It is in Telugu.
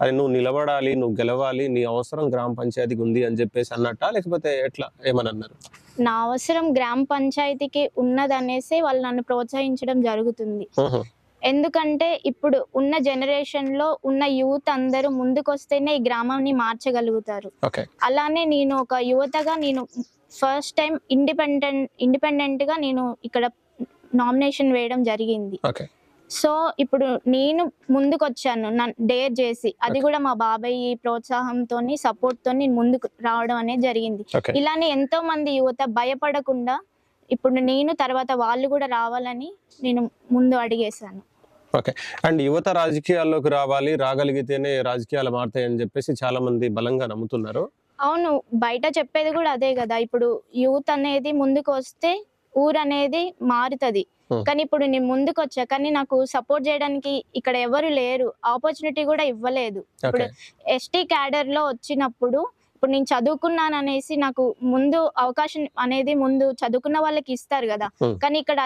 అది నువ్వు నిలబడాలి నువ్వు గెలవాలి నీ అవసరం గ్రామ పంచాయతీకి ఉంది అని చెప్పేసి అన్నట్టా? లేకపోతే ఎట్లా? ఏమని అన్నారు? నా అవసరం గ్రామ పంచాయతీకి ఉన్నదనేసి వాళ్ళు నన్ను ప్రోత్సహించడం జరుగుతుంది. ఎందుకంటే ఇప్పుడు ఉన్న జనరేషన్లో ఉన్న యూత్ అందరూ ముందుకొస్తేనే ఈ గ్రామాన్ని మార్చగలుగుతారు. అలానే నేను ఒక యువతగా నేను ఫస్ట్ టైం ఇండిపెండెంట్ ఇండిపెండెంట్గా నేను ఇక్కడ నామినేషన్ వేయడం జరిగింది. సో ఇప్పుడు నేను ముందుకు వచ్చాను డేర్ చేసి అది కూడా మా బాబాయ్ ప్రోత్సాహంతో సపోర్ట్తో నేను ముందుకు రావడం అనేది జరిగింది. ఓకే. ఇలానే ఎంతో మంది యువత భయపడకుండా ఇప్పుడు నేను తర్వాత వాళ్ళు కూడా రావాలని నేను ముందు అడిగేశాను. అండ్ యువత రాజకీయాల్లోకి రావాలి రాగలిగితేనే రాజకీయాలు మారుతాయని చెప్పేసి చాలా మంది బలంగా నమ్ముతున్నారు. అవును. బయట చెప్పేది కూడా అదే కదా ఇప్పుడు యూత్ అనేది ముందుకు వస్తే ఊరు అనేది మారుతుంది. కానీ ఇప్పుడు నేను ముందుకు వచ్చా కానీ నాకు సపోర్ట్ చేయడానికి ఇక్కడ ఎవరు లేరు. ఆపర్చునిటీ కూడా ఇవ్వలేదు. ఓకే. ఎస్టీ క్యాడర్లో వచ్చినప్పుడు ఇప్పుడు నేను చదువుకున్నాను అనేసి నాకు ముందు అవకాశం అనేది ముందు చదువుకున్న వాళ్ళకి ఇస్తారు కదా. కానీ ఇక్కడ